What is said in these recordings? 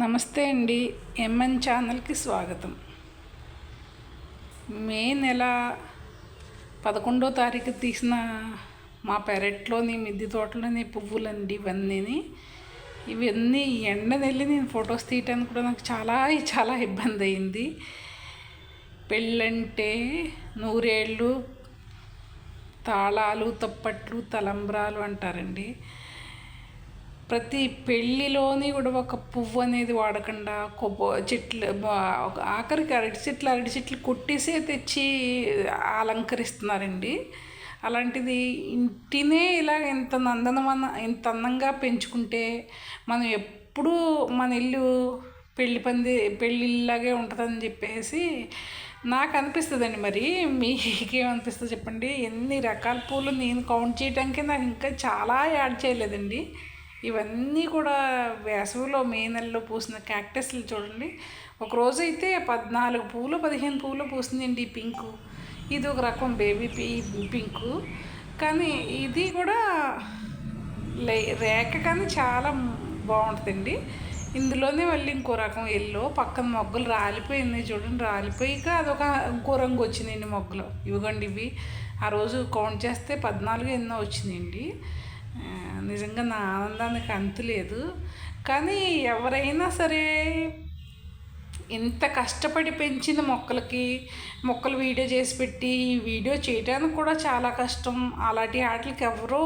నమస్తే అండి ఎంఎన్ ఛానల్కి స్వాగతం. మే నెల పదకొండో తారీఖు తీసిన మా పెరట్లోని మిద్ది తోటలోని పువ్వులండి ఇవన్నీ ఇవన్నీ ఎండనెళ్ళి నేను ఫొటోస్ తీయటానికి కూడా నాకు చాలా చాలా ఇబ్బంది అయింది పెళ్ళంటే నూరేళ్ళు తాళాలు తప్పట్లు తలంబ్రాలు అంటారండి. ప్రతి పెళ్ళిలోని కూడా ఒక పువ్వు అనేది వాడకుండా కొబ్బ చెట్లు ఒక ఆఖరికి అరటి చెట్లు అరటి చెట్లు కొట్టేసే తెచ్చి అలంకరిస్తున్నారండి. అలాంటిది ఇంటినే ఇలా ఎంత నందనమన ఎంత అందంగా పెంచుకుంటే మనం ఎప్పుడూ మన ఇల్లు పెళ్ళి పంది పెళ్ళిళ్ళలాగే ఉంటుందని చెప్పేసి నాకు అనిపిస్తుందండి మరి. మీకేమనిపిస్తుంది చెప్పండి? ఎన్ని రకాల పూలు నేను కౌంట్ చేయడానికి నాకు ఇంకా చాలా యాడ్ చేయలేదండి. ఇవన్నీ కూడా వేసవిలో మే నెలలో పూసిన క్యాక్టస్లు చూడండి. ఒక రోజు అయితే పద్నాలుగు పూలు పదిహేను పూలు పూసిందండి ఈ పింకు. ఇది ఒక రకం బేబీ పీ పింకు. కానీ ఇది కూడా లే రేఖ కానీ చాలా బాగుంటుందండి. ఇందులోనే మళ్ళీ ఇంకో రకం ఎల్లో పక్కన మొగ్గలు రాలిపోయింది చూడండి. రాలిపోయాక అదొక ఇంకో రంగు వచ్చిందండి మొగ్గలు. ఇవిగోండి ఇవి. ఆ రోజు కౌంట్ చేస్తే పద్నాలుగు ఎన్నో వచ్చిందండి. నిజంగా నా ఆనందానికి అంతు లేదు. కానీ ఎవరైనా సరే ఇంత కష్టపడి పెంచిన మొక్కలకి మొక్కలు వీడియో చేసి పెట్టి ఈ వీడియో చేయడానికి కూడా చాలా కష్టం. అలాంటి వాటికి ఎవరూ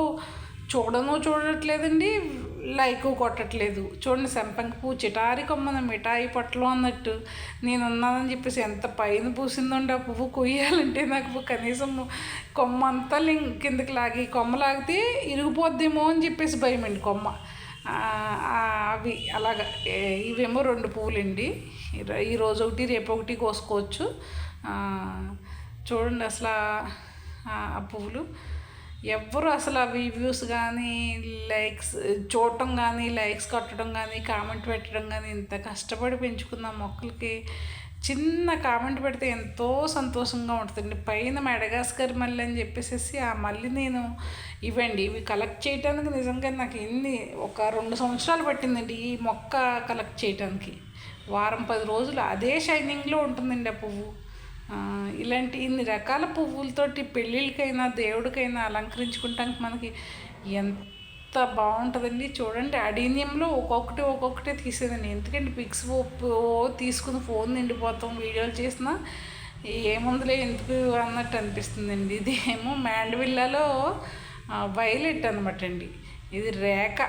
చూడను చూడట్లేదండి లైక్ కొట్టట్లేదు. చూడండి సంపంగి పువ్వు చిటారి కొమ్మన మిఠాయి పట్లు అన్నట్టు. నేను ఉన్నానని చెప్పేసి ఎంత పైన పూసిందండి ఆ పువ్వు. కొయ్యాలంటే నాకు కనీసం కొమ్మ అంతా లింక్ కిందకి లాగి కొమ్మ లాగితే ఇరిగిపోద్దేమో అని చెప్పేసి భయం అండి కొమ్మ అవి అలాగ ఇవేమో రెండు పువ్వులండి. ఈ- ఈ రోజు ఒకటి రేపు ఒకటి కోసుకోవచ్చు. చూడండి అసలు ఆ పువ్వులు. ఎవ్వరు అసలు అవి వ్యూస్ కానీ లైక్స్ చూడటం కానీ లైక్స్ కట్టడం కానీ కామెంట్ పెట్టడం కానీ ఇంత కష్టపడి పెంచుకున్న మొక్కలకి చిన్న కామెంట్ పెడితే ఎంతో సంతోషంగా ఉంటుందండి. పైన మెడగాస్కర్ మల్లి అని చెప్పేసి ఆ మళ్ళీ నేను ఇవ్వండి. ఇవి కలెక్ట్ చేయడానికి నిజంగా నాకు ఎన్ని ఒక రెండు సంవత్సరాలు పట్టిందండి ఈ మొక్క కలెక్ట్ చేయడానికి వారం పది రోజులు అదే షైనింగ్లో ఉంటుందండి ఆ పువ్వు. ఇలాంటి ఇన్ని రకాల పువ్వులతోటి పెళ్ళిళ్ళకైనా దేవుడికైనా అలంకరించుకుంటానికి మనకి ఎంత బాగుంటుందండి. చూడండి అడీనియంలో ఒక్కొక్కటి ఒక్కొక్కటే తీసేదండి. ఎందుకంటే పిక్స్ తీసుకుని ఫోన్ నిండిపోతాం వీడియోలు చేసినా ఏముందిలే ఎందుకు అన్నట్టు అనిపిస్తుందండి. ఇది ఏమో మ్యాండ్విల్లాలో వైలెట్ అనమాట అండి. ఇది రేఖ.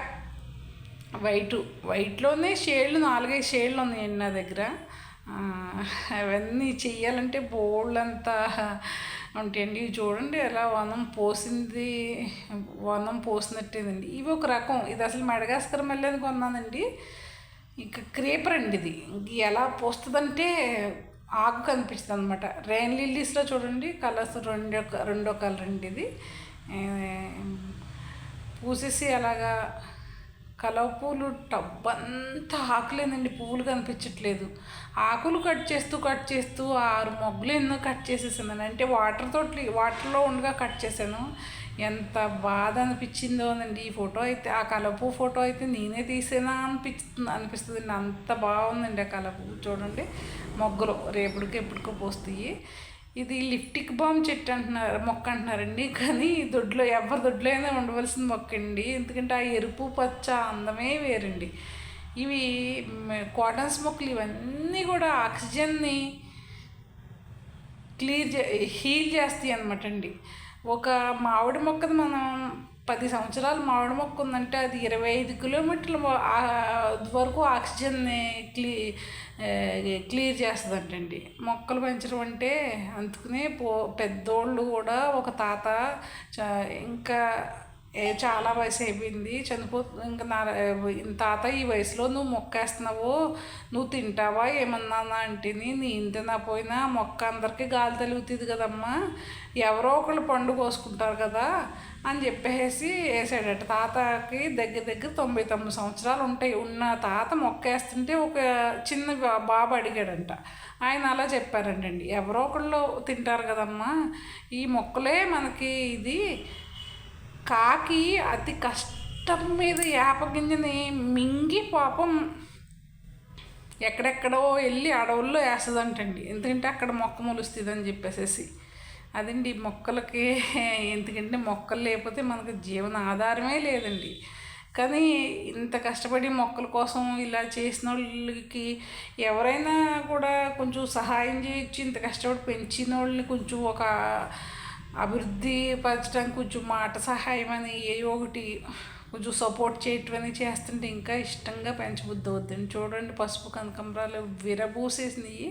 వైటు. వైట్లోనే షేడ్లు నాలుగైదు షేడ్లు ఉన్నాయండి నా దగ్గర. అవన్నీ చెయ్యాలంటే బోల్డ్ అంతా ఉంటాయండి చూడండి ఎలా వనం పోసింది వనం పోసినట్టేదండి ఇవి ఒక రకం. ఇది అసలు మెడగాస్కరం వెళ్ళేది కొన్నానండి. ఇక క్రేపర్ అండి ఇది. ఎలా పోస్తుందంటే ఆకు కనిపిస్తుంది అనమాట రెయిన్ లిల్లీస్లో చూడండి కలర్స్ రెండో రెండో కలర్ అండి ఇది. పూసేసి అలాగా కలవ పూలు టబ్ అంతా ఆకులేనండి పువ్వులు కనిపించట్లేదు. ఆకులు కట్ చేస్తూ కట్ చేస్తూ ఆరు మొగ్గలు ఎన్నో కట్ చేసేసాను అంటే వాటర్ తోటి వాటర్లో ఉండగా కట్ చేశాను. ఎంత బాధ అనిపించిందోనండి ఈ ఫోటో అయితే ఆ కలపు ఫోటో అయితే నేనే తీసేనా అనిపిస్తుంది అనిపిస్తుంది అంత బాగుందండి ఆ కలపు చూడండి మొగ్గలు రేపటికి ఎప్పటికో పోస్తాయి. ఇది లిప్టిక్ బామ్ చెట్టు అంటున్నారు మొక్క అంటున్నారండి. కానీ దొడ్లో ఎవరి దొడ్లో అయినా ఉండవలసిన మొక్క అండి. ఎందుకంటే ఆ ఎరుపు పచ్చ అందమే వేరండి. ఇవి కాటన్స్ మొక్కలు ఇవన్నీ కూడా ఆక్సిజన్ని క్లియర్ చే హీల్ చేస్తాయి అనమాట అండి. ఒక మామిడి మొక్కది మనం పది సంవత్సరాలు మామిడి మొక్క ఉందంటే అది ఇరవై ఐదు కిలోమీటర్ల వరకు ఆక్సిజన్ని క్లీ క్లియర్ చేస్తుందంటండి. మొక్కలు పెంచడం అంటే అందుకనే పో పెద్దోళ్ళు కూడా ఒక తాత చ- ఇంకా చాలా వయసు అయిపోయింది చనిపో ఇంకా నా తాత ఈ వయసులో నువ్వు మొక్కేస్తున్నావు నువ్వు తింటావా ఏమన్నా అంటేని నేను తినకపోయినా మొక్క అందరికీ గాలి తలుగుతుంది కదమ్మా ఎవరో ఒకళ్ళు పండు కోసుకుంటారు కదా అని చెప్పేసి వేసాడట. తాతకి దగ్గర దగ్గర తొంభై తొమ్మిది సంవత్సరాలు ఉంటాయి. ఉన్న తాత మొక్కేస్తుంటే ఒక చిన్న బా- బాబు అడిగాడంట. ఆయన అలా చెప్పారంటండి. ఎవరో ఒకళ్ళు తింటారు కదమ్మా ఈ మొక్కలే మనకి ఇది కాకి అతి కష్టం మీద వేప గింజని మింగి పాపం ఎక్కడెక్కడో వెళ్ళి అడవుల్లో వేస్తుందంటండి. ఎందుకంటే అక్కడ మొక్క మొలుస్తుంది అని చెప్పేసేసి. అదండి మొక్కలకి ఎందుకంటే మొక్కలు లేకపోతే మనకు జీవన ఆధారమే లేదండి. కానీ ఇంత కష్టపడి మొక్కల కోసం ఇలా చేసిన వాళ్ళకి ఎవరైనా కూడా కొంచెం సహాయం చేయొచ్చు ఇంత కష్టపడి పెంచిన వాళ్ళని కొంచెం ఒక అభివృద్ధి పరచడానికి కొంచెం మాట సహాయం అని ఏ ఒకటి కొంచెం సపోర్ట్ చేయటం అని చేస్తుంటే ఇంకా ఇష్టంగా పెంచబుద్ధి అవుతుంది. చూడండి పసుపు కనకంబరాలు విరబూసేసినాయి.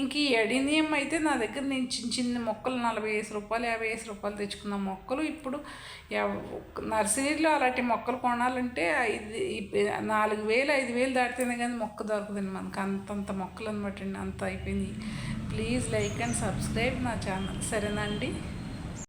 ఇంక ఈ ఎడినియం అయితే నా దగ్గర నేను చిన్న చిన్న మొక్కలు నలభై వేసి రూపాయలు యాభై వేసి రూపాయలు తెచ్చుకున్న మొక్కలు. ఇప్పుడు నర్సరీలో అలాంటి మొక్కలు కొనాలంటే ఐదు నాలుగు వేలు ఐదు వేలు దాటితేనే కానీ మొక్క దొరకదండి మనకు. అంతంత మొక్కలు అనమాట అండి అంత అయిపోయినాయి. ప్లీజ్ లైక్ అండ్ సబ్స్క్రైబ్ నా ఛానల్. సరేనండి